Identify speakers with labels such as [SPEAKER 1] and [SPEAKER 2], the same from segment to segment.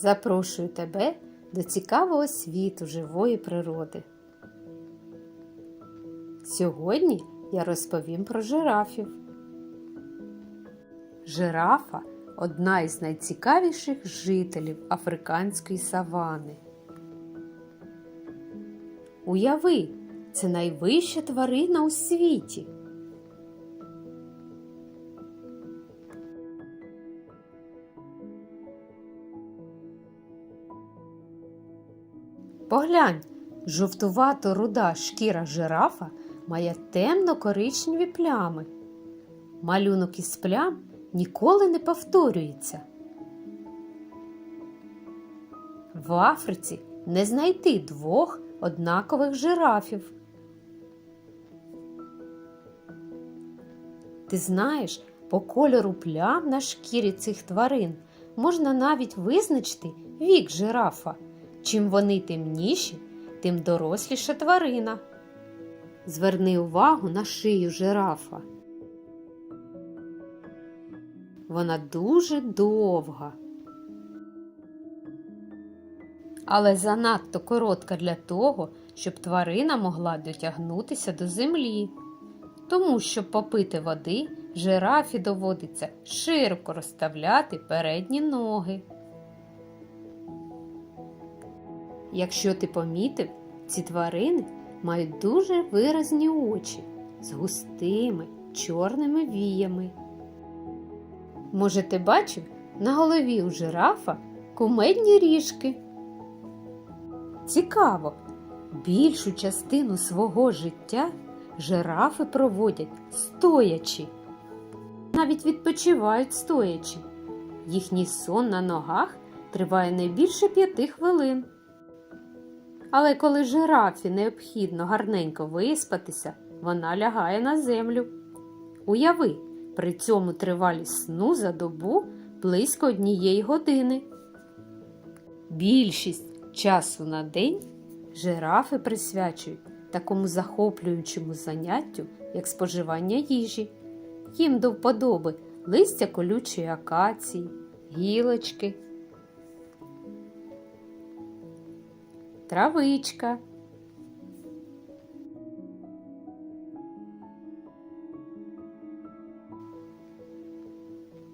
[SPEAKER 1] Запрошую тебе до цікавого світу живої природи. Сьогодні я розповім про жирафів. Жирафа одна із найцікавіших жителів африканської савани. Уяви, це найвища тварина у світі. Поглянь, жовтувато руда шкіра жирафа має темно-коричневі плями. Малюнок із плям ніколи не повторюється. В Африці не знайти двох однакових жирафів. Ти знаєш, по кольору плям на шкірі цих тварин можна навіть визначити вік жирафа. Чим вони темніші, тим доросліша тварина. Зверни увагу на шию жирафа. Вона дуже довга, але занадто коротка для того, щоб тварина могла дотягнутися до землі. Тому, щоб попити води, жирафі доводиться широко розставляти передні ноги. Якщо ти помітив, ці тварини мають дуже виразні очі з густими чорними віями. Може, ти бачив на голові у жирафа кумедні ріжки? Цікаво, більшу частину свого життя жирафи проводять стоячи, навіть відпочивають стоячи. Їхній сон на ногах триває не більше п'яти хвилин. Але коли жирафі необхідно гарненько виспатися, вона лягає на землю. Уяви, при цьому тривалість сну за добу близько однієї години. Більшість часу на день жирафи присвячують такому захоплюючому заняттю, як споживання їжі. Їм до вподоби листя колючої акації, гілочки, травичка.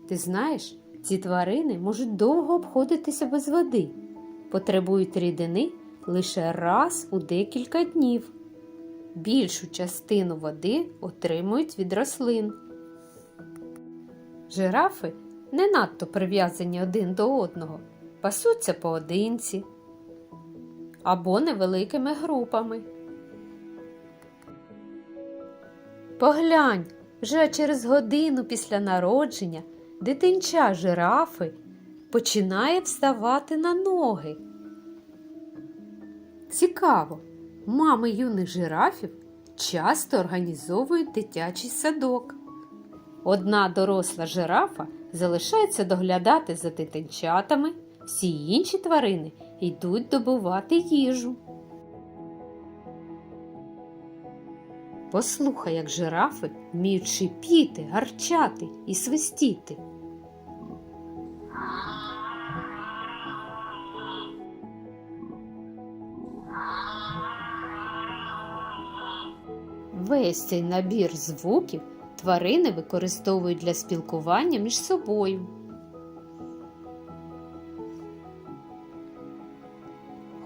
[SPEAKER 1] Ти знаєш, ці тварини можуть довго обходитися без води, потребують рідини лише раз у декілька днів. Більшу частину води отримують від рослин. Жирафи не надто прив'язані один до одного, пасуться поодинці або невеликими групами. Поглянь, вже через годину після народження дитинча жирафи починає вставати на ноги. Цікаво, мами юних жирафів часто організовують дитячий садок. Одна доросла жирафа залишається доглядати за дитинчатами, всі інші тварини йдуть добувати їжу. Послухай, як жирафи вміють шипіти, гарчати і свистіти. Весь цей набір звуків тварини використовують для спілкування між собою.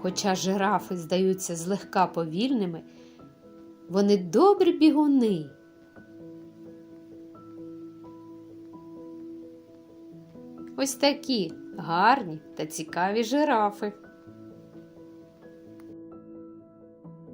[SPEAKER 1] Хоча жирафи здаються злегка повільними, вони добрі бігуни. Ось такі гарні та цікаві жирафи.